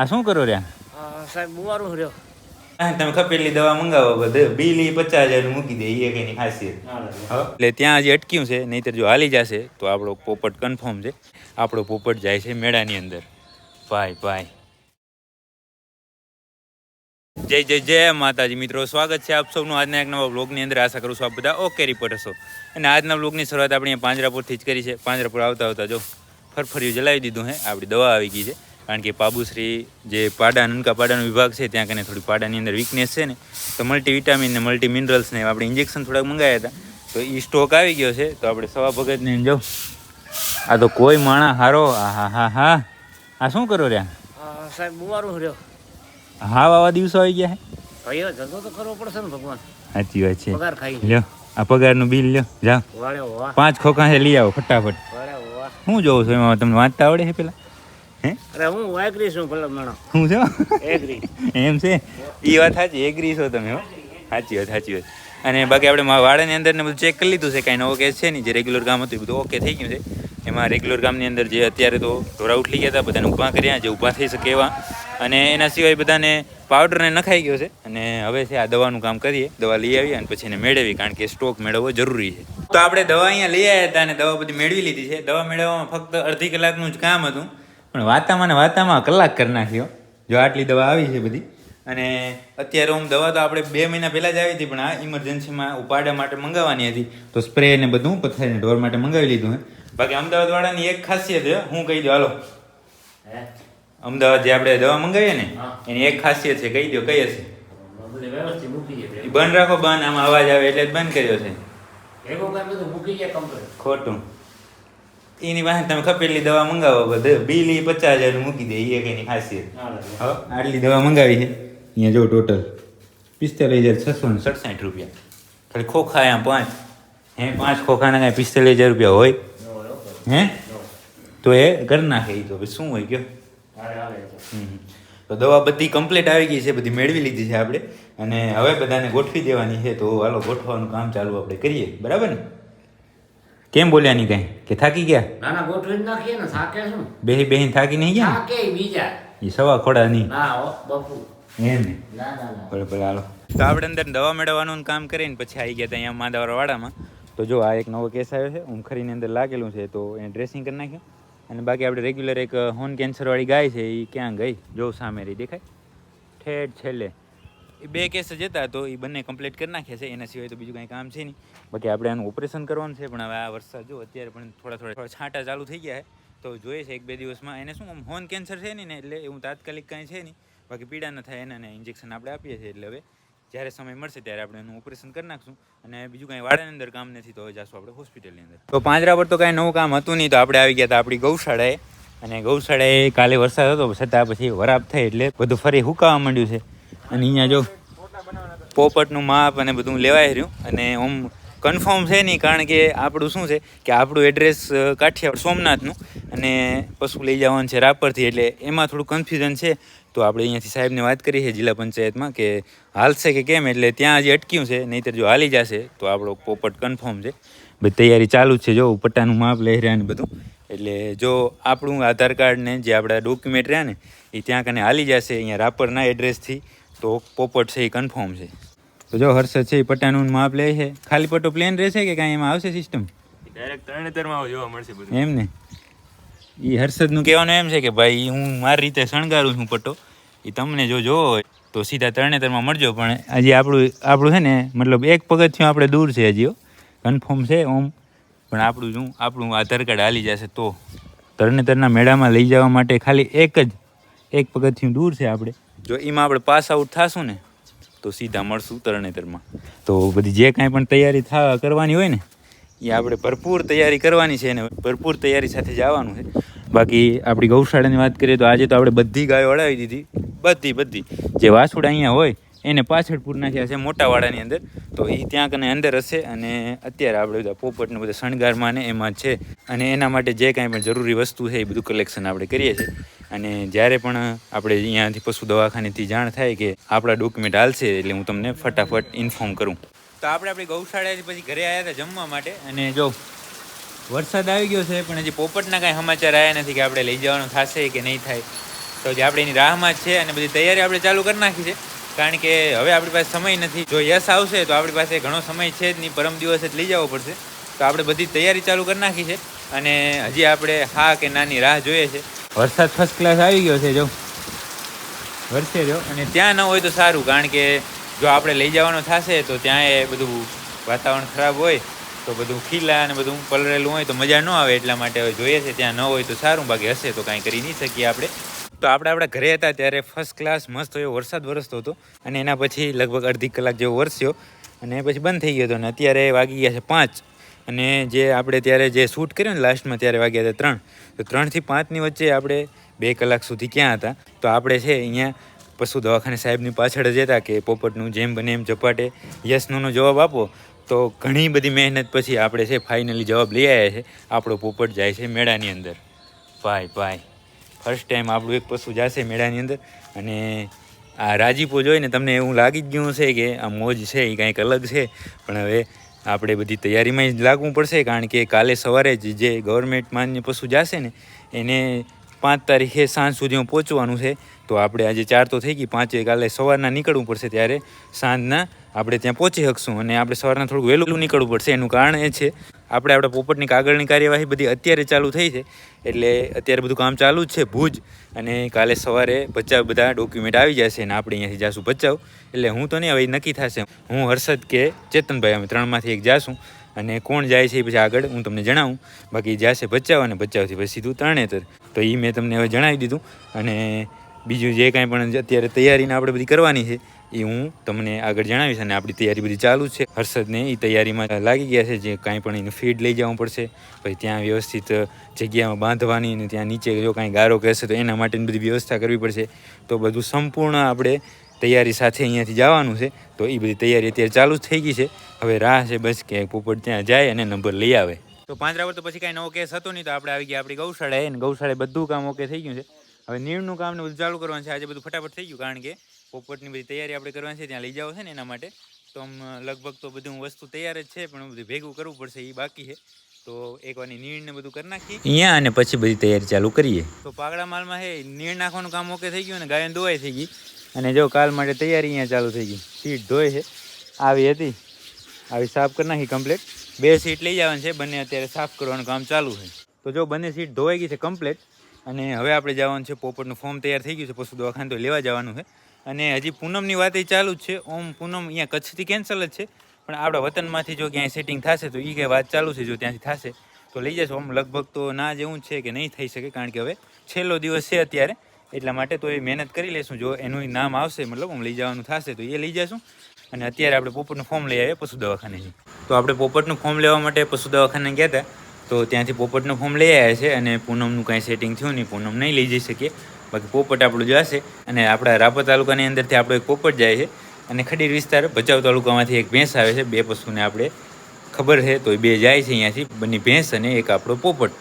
આ શું કરો રહ્યા સાહેબ બુવારું રહ્યો. હા, તમે ખપેલી દવા મંગાવો બધે. બિલ પચાસ હજાર મૂકી દે એ કઈની ખાસિયત. એટલે ત્યાં હજી અટક્યું છે નહીંતર જો હાલી જશે તો આપણો પોપટ કન્ફર્મ છે. આપણો પોપટ જાય છે મેળાની અંદર. ભાઈ ભાઈ. જય જય જય માતાજી. મિત્રો સ્વાગત છે આપ સૌનું આજના એક નવા બ્લોગની અંદર. આશા કરું છું આપ બધા ઓકે રિપોર્ટ હશો. અને આજના બ્લોગની શરૂઆત આપણે પાંજરાપુરથી જ કરી છે. પાંજરાપુર આવતા આવતા જો ફરફરિયું જલાવી દીધું હે. આપણી દવા આવી ગઈ છે. કારણ કે પાબુશ્રી જે પાડા નનકા પાડાનો વિભાગ છે ત્યાં કને થોડી પાડાની અંદર વીકનેસ છે ને તો મલ્ટીવિટામિન ને મલ્ટી મિનરલ્સને આપણે ઇન્જેક્શન થોડાક મંગાવ્યા હતા. તો એ સ્ટોક આવી ગયો છે તો આપણે સવા ભગતને જો આ તો કોઈ માણા હારો હા હા હા. આ શું કરો રહ્યા? સાહેબ બુવારું રહ્યો. હા આવા દિવસો આવી ગયા હે? ભાઈઓ ધંધો તો કરવો પડશે ને ભગવાન. સાચી વાત છે. પગાર ખાઈ લ્યો આ પગારનું બિલ લ્યો જાઓ. પાંચ ખોખા લઈ આવો ફટાફટ. શું જોવો છો એમાં તમને વાંચતા આવડે છે પેલા? હે અરે હું વાયકરી છું ભલે મણો. શું છો? એગ્રી એમ છે? એ વાત સાચી એગ્રી છો તમે હો. સાચી વાત સાચી વાત. અને બાકી આપણે વાડાની અંદર ને બધું ચેક કરી લીધું છે કાંઈ નવો કેસ છે નહીં જે રેગ્યુલર કામ હતું એ બધું ઓકે થઈ ગયું છે. એમાં રેગ્યુલર કામની અંદર જે અત્યારે તો ઢોરા ઉઠલી ગયા હતા બધાને ઊભા કર્યા જે ઊભા થઈ શકે એવા. અને એના સિવાય બધાને પાવડરને નખાઈ ગયો છે. અને હવે છે આ દવાનું કામ કરીએ દવા લઈ આવીએ અને પછી એને મેળવી કારણ કે સ્ટોક મેળવવો જરૂરી છે. તો આપણે દવા અહીંયા લઈ આવ્યા હતા અને દવા બધી મેળવી લીધી છે. દવા મેળવવામાં ફક્ત અડધી કલાકનું જ કામ હતું. પણ વાતામાં ને વાતામાં કલાક કરી નાખ્યો. જો આટલી દવા આવી છે બધી. અને અત્યારે હું દવા તો આપણે બે મહિના પહેલાં જ આવી હતી પણ આ ઇમરજન્સીમાં ઉપાડવા માટે મંગાવવાની હતી. તો સ્પ્રે ને બધું પથારીને ઢોર માટે મંગાવી લીધું હે. બાકી અમદાવાદ વાળાની એક ખાસિયત છે હું કહી દઉં હાલો. અમદાવાદ જે આપણે દવા મંગાવીએ ને એની એક ખાસિયત છે કહી દો કઈ હશે. બધે રાખો બંધ આમાં અવાજ આવે એટલે જ બંધ કર્યો છે. ખોટું. એની પાસે તમે ખપેલી દવા મંગાવો બધે બિલ પચાસ હજાર મૂકી દે એ કંઈની ખાસિયત. હવે આટલી દવા મંગાવી છે. અહીંયા જો ટોટલ પિસ્તાલીસ હજાર છસો ને સડસાઠ રૂપિયા. ખાલી ખોખા અહીંયા પાંચ. હે પાંચ ખોખાના કાંઈ પિસ્તાલીસ હજાર રૂપિયા હોય? હે? તો એ ઘર નાખે એ તો. શું હોય કયો? તો દવા બધી કમ્પ્લીટ આવી ગઈ છે બધી મેળવી લીધી છે આપણે. અને હવે બધાને ગોઠવી દેવાની છે. તો હાલો ગોઠવાનું કામ ચાલુ આપણે કરીએ. બરાબર ને? કેમ બોલ્યા નહીં કાંઈ? કે થાકી ગયા? ના ના ગોઠવી જ નાખીએ ને થાકે શું? બેહી બેહીને થાકી નહીં ગયા? થાકે બીજા. એ સવા ખોડા નહીં. ના હો બપુ. એમ ને? ના ના ભલે ભલે હાલો. તો આપણે અંદર દવા મેળવવાનું કામ કરીને પછી આવી ગયા ત્યાં અહીંયા વાડામાં. તો જો આ એક નવો કેસ આવ્યો છે ઊંખરીની અંદર લાગેલું છે તો એને ડ્રેસિંગ કરી નાખ્યું. અને બાકી આપણે રેગ્યુલર એક હોન કેન્સરવાળી ગાય છે એ ક્યાં ગઈ? જો સામે રહી દેખાય. ઠેઠ છેલ્લે. એ બે કેસ જ હતા, તો એ બંને કમ્પ્લીટ કરી નાખ્યા છે. એના સિવાય તો બીજું કાંઈ કામ છે નહીં. બાકી આપણે આનું ઓપરેશન કરવાનું છે, પણ હવે આ વરસાદ જો અત્યારે પણ થોડા થોડા થોડા છાંટા ચાલુ થઈ ગયા છે, તો જોઈએ છે એક બે દિવસમાં. એને શું હોન કેન્સર છે નહીં ને એટલે એવું તાત્કાલિક કાંઈ છે નહીં. બાકી પીડા ન થાય એના ઇન્જેક્શન આપણે આપીએ છીએ એટલે હવે જ્યારે સમય મળશે ત્યારે આપણે એનું ઓપરેશન કરી નાખશું. અને બીજું કાંઈ વાડાની અંદર કામ નથી, તો હવે જાશું આપણે હોસ્પિટલની અંદર. તો પાંજરા પર તો કાંઈ નવું કામ હતું નહીં, તો આપણે આવી ગયા હતા આપણી ગૌશાળાએ. અને ગૌશાળાએ કાલે વરસાદ હતો, છતાં પછી વરાપ થઈ એટલે બધું ફરી હુકાવા માંડ્યું છે. અને અહીંયા જો પોપટનું માપ અને બધું લેવાય રહ્યું. અને આમ કન્ફર્મ છે નહીં, કારણ કે આપણું શું છે કે આપણું એડ્રેસ કાઠિયાવાડ સોમનાથનું અને પશુ લઈ જવાનું છે રાપરથી. એટલે એમાં થોડું કન્ફ્યુઝન છે. તો આપણે અહીંયાથી સાહેબને વાત કરી છે જિલ્લા પંચાયતમાં કે હાલશે કે કેમ? એટલે ત્યાં હજી અટક્યું છે. નહીંતર જો હાલી જશે, તો આપણો પોપટ કન્ફર્મ છે. બધી તૈયારી ચાલુ જ છે જો પટ્ટાનું માપ લઈ રહ્યા ને બધું. એટલે જો આપણું આધાર કાર્ડ ને જે આપણા ડોક્યુમેન્ટ રહ્યા ને, એ ત્યાં કને હાલી જશે અહીંયા રાપરના એડ્રેસથી તો પોપટ છે એ કન્ફર્મ છે. તો જો હર્ષદ છે એ પટ્ટાનું માપ લે છે. ખાલી પટ્ટો પ્લેન રહેશે કે કાંઈ એમાં આવશે સિસ્ટમ ડાયરેક્ટ તરણેતરમાં જોવા મળશે બધું. એમ ને? એ હર્ષદનું કહેવાનું એમ છે કે ભાઈ હું મારી રીતે શણગારું છું પટ્ટો. એ તમને જો જોવો હોય તો સીધા તરણેતરમાં મળજો. પણ હજી આપણું આપણું છે ને મતલબ એક પગથિયું આપણે દૂર છે હજી કન્ફર્મ છે ઓમ. પણ આપણું શું? આપણું આધાર કાર્ડ હાલી જશે તો. તરણેતરના મેળામાં લઈ જવા માટે ખાલી એક જ એક પગથિયું દૂર છે આપણે. જો એમાં આપણે પાસ આઉટ થાશું ને, તો સીધા મળશું તરણેતરમાં. તો બધી જે કાંઈ પણ તૈયારી થા, કરવાની હોય ને, એ આપણે ભરપૂર તૈયારી કરવાની છે અને ભરપૂર તૈયારી સાથે જવાનું છે. બાકી આપણી ગૌશાળાની વાત કરીએ તો આજે તો આપણે બધી ગાયો અડાવી દીધી. બધી બધી. જે વાસુડા અહીંયા હોય એને પાછળ પૂર નાખ્યા છે મોટા વાડાની અંદર. તો એ ત્યાં કને અંદર હશે અને અત્યારે આપણે બધા પોપટને બધા શણગારમાં ને એમાં છે. અને એના માટે જે કાંઈ પણ જરૂરી વસ્તુ છે એ બધું કલેક્શન આપણે કરીએ છીએ. અને જ્યારે પણ આપણે અહીંયાથી પશુ દવાખાનેથી જાણ થાય કે આપણા ડોક્યુમેન્ટ હાલશે એટલે હું તમને ફટાફટ ઇન્ફોર્મ કરું. તો આપણે આપણી ગૌશાળાથી પછી ઘરે આવ્યા હતા જમવા માટે. અને જો વરસાદ આવી ગયો છે, પણ હજી પોપટના કાંઈ સમાચાર આવ્યા નથી કે આપણે લઈ જવાનું થશે કે નહીં થાય. તો જે આપણે એની રાહમાં છે અને બધી તૈયારી આપણે ચાલુ કરી નાખી છે. કારણ કે હવે આપણી પાસે સમય નથી. જો યશ આવશે તો આપણી પાસે ઘણો સમય છે જ નહીં. પરમ દિવસે જ લઈ જવો પડશે. તો આપણે બધી તૈયારી ચાલુ કરી નાખી છે. અને હજી આપણે હા કે નાની રાહ જોઈએ છે. વરસાદ ફર્સ્ટ ક્લાસ આવી ગયો છે જો. વરસે જો અને ત્યાં ન હોય તો સારું. કારણ કે જો આપણે લઈ જવાનું થશે તો ત્યાં એ બધું વાતાવરણ ખરાબ હોય, તો બધું ખીલા અને બધું પલરેલું હોય તો મજા ન આવે એટલા માટે હવે જોઈએ છે. ત્યાં ન હોય તો સારું. બાકી હશે તો કાંઈ કરી નહીં શકીએ આપણે. તો આપણે આપણા ઘરે હતા ત્યારે ફર્સ્ટ ક્લાસ મસ્ત એવો વરસાદ વરસતો હતો. અને એના પછી લગભગ અડધી કલાક જેવો વરસ્યો. અને પછી બંધ થઈ ગયો હતો. અને અત્યારે વાગી ગયા છે પાંચ. અને જે આપણે ત્યારે જે શૂટ કર્યું ને લાસ્ટમાં ત્યારે વાગ્યા હતા ત્રણ. તો ત્રણથી પાંચની વચ્ચે આપણે બે કલાક સુધી ક્યાં હતા? તો આપણે છે અહીંયા પશુ દવાખાને સાહેબની પાછળ જ હતા કે પોપટનું જેમ બને એમ ઝપાટે યસનોનો જવાબ આપો. તો ઘણી બધી મહેનત પછી આપણે છે ફાઇનલી જવાબ લઈ આવ્યા છે. આપણો પોપટ જાય છે મેળાની અંદર. ભાઈ ભાઈ. ફર્સ્ટ ટાઈમ આપણું એક પશુ જશે મેળાની અંદર. અને આ રાજીપો જોઈને તમને એવું લાગી જ ગયું છે કે આ મોજ છે, એ કાંઈક અલગ છે. પણ હવે આપણે બધી તૈયારીમાં જ લાગવું પડશે, કારણ કે કાલે સવારે જ જે ગવર્મેન્ટ માન્ય પશુ જશે ને, એને પાંચ તારીખે સાંજ સુધીમાં પહોંચવાનું છે. તો આપણે આજે ચાર તો થઈ ગઈ, પાંચે કાલે સવારના નીકળવું પડશે ત્યારે સાંજના આપણે ત્યાં પહોંચી શકશું અને આપણે સવારના થોડુંક વહેલું નીકળવું પડશે. એનું કારણ એ છે, આપણે આપણા પોપટની કાગળની કાર્યવાહી બધી અત્યારે ચાલુ થઈ છે, એટલે અત્યારે બધું કામ ચાલુ જ છે, ભુજ. અને કાલે સવારે બચાવ બધા ડોક્યુમેન્ટ આવી જશે અને આપણે અહીંયાથી જાશું બચાવ એટલે હું તો નહીં, હવે નક્કી થશે. હું હર્ષદ કે ચેતનભાઈ, અમે ત્રણમાંથી એક જાશું. અને કોણ જાય છે એ પછી આગળ હું તમને જણાવું. બાકી જશે બચાવ અને બચાવથી પછી સીધું તરણેતર. તો એ મેં તમને હવે જણાવી દીધું. અને બીજું જે કાંઈ પણ અત્યારે તૈયારીને આપણે બધી કરવાની છે એ હું તમને આગળ જણાવીશ અને આપણી તૈયારી બધી ચાલુ છે. હર્ષદને એ તૈયારીમાં લાગી ગયા છે જે કાંઈ પણ એને ફીડ લઈ જવું પડશે. પછી ત્યાં વ્યવસ્થિત જગ્યામાં બાંધવાની અને ત્યાં નીચે જો કાંઈ ગારો કહેશે તો એના માટેની બધી વ્યવસ્થા કરવી પડશે. તો બધું સંપૂર્ણ આપણે તૈયારી સાથે અહીંયાથી જવાનું છે. તો એ બધી તૈયારી અત્યારે ચાલુ જ થઈ ગઈ છે. હવે રાહ છે બસ કે પોપટ ત્યાં જાય અને નંબર લઈ આવે. તો પાંજરાવર તો પછી કાંઈ નવો કેસ હતો નહીં તો આપણે આવી ગયા આપણી ગૌશાળાએ. અને ગૌશાળાએ બધું કામ ઓકે થઈ ગયું છે. હવે નીણનું કામ ને બધું ચાલુ કરવાનું છે. આજે બધું ફટાફટ થઈ ગયું કારણ કે પોપટની બધી તૈયારી આપણે કરવાની છે. ત્યાં લઈ જાવ છે ને એના માટે. તો આમ લગભગ તો બધું વસ્તુ તૈયાર જ છે પણ બધું ભેગું કરવું પડશે એ બાકી છે. તો એક વાર નીણ ને બધું કરી નાખીએ. અહીંયા અને પછી બધી તૈયારી ચાલુ કરીએ. તો પાગડા માલમાં હે નીણ નાખવાનું કામ ઓકે થઈ ગયું અને ગાયન ધોવાઈ થઈ ગઈ. અને જો કાલ માટે તૈયારી અહીંયા ચાલુ થઈ ગઈ. સીટ ધોઈ છે. આવી હતી. આવી સાફ કરી નાખી કમ્પ્લીટ બે સીટ લઈ જવાની છે. બંને અત્યારે સાફ કરવાનું કામ ચાલુ છે. તો જો બંને સીટ ધોવાઈ ગઈ છે કમ્પ્લીટ અને હવે આપણે જવાનું છે પોપટનું ફોર્મ તૈયાર થઈ ગયું છે, પશુ દવાખાને તો લેવા જવાનું છે. અને હજી પૂનમની વાત એ ચાલુ જ છે, ઓમ પૂનમ અહીંયા કચ્છથી કેન્સલ જ છે, પણ આપણા વતનમાંથી જો ક્યાંય સેટિંગ થશે તો એ કંઈ વાત ચાલુ છે, જો ત્યાંથી થશે, તો લઈ જશો. આમ લગભગ તો ના જેવું છે કે નહીં થઈ શકે, કારણ કે હવે છેલ્લો દિવસ છે અત્યારે, એટલા માટે તો એ મહેનત કરી લઈશું જો એનું નામ આવશે, મતલબ આમ લઈ જવાનું થશે, તો એ લઈ જશું. અને અત્યારે આપણે પોપટનું ફોર્મ લઈ આવીએ પશુ દવાખાને તો આપણે પોપટનું ફોર્મ લેવા માટે પશુ દવાખાને ગયા હતા. તો ત્યાંથી પોપટનું ફોર્મ લઈ આવ્યા છે અને પૂનમનું કાંઈ સેટિંગ થયું નહીં, પૂનમ નહીં લઈ જઈ શકીએ. બાકી પોપટ આપણું જશે અને આપણા રાપર તાલુકાની અંદરથી આપણો એક પોપટ જાય છે અને ખડીર વિસ્તાર, ભચાઉ તાલુકામાંથી એક ભેંસ આવે છે. બે પશુને આપણે ખબર છે, તો એ બે જાય છે અહીંયાથી. બંને ભેંસ અને એક આપણો પોપટ.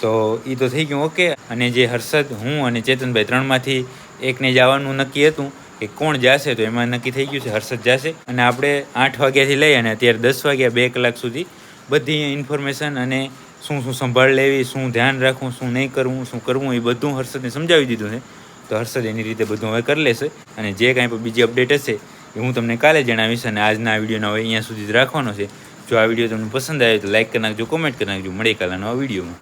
તો એ તો થઈ ગયું ઓકે અને જે હર્ષદ, હું અને ચેતનભાઈ ત્રણમાંથી એકને જવાનું નક્કી હતું કે કોણ જશે, તો એમાં નક્કી થઈ ગયું છે, હર્ષદ જશે. અને આપણે આઠ વાગ્યાથી લઈ અને અત્યારે દસ વાગ્યા બે કલાક સુધી બધી ઇન્ફોર્મેશન અને શું શું સંભાળ લેવી, શું ધ્યાન રાખવું, શું નહીં કરવું, શું કરવું, એ બધું હર્ષદને સમજાવી દીધું છે. તો હર્ષદ એની રીતે બધું હવે કરી લેશે અને જે કાંઈ પણ બીજી અપડેટ હશે એ હું તમને કાલે જણાવીશ અને આજના વિડીયોનો હવે અહીંયા સુધી જ રાખવાનો છે. જો આ વીડિયો તમને પસંદ આવે તો લાઈક કરી નાખજો કોમેન્ટ કરી નાખજો. મળે કાલે નવા વિડીયોમાં.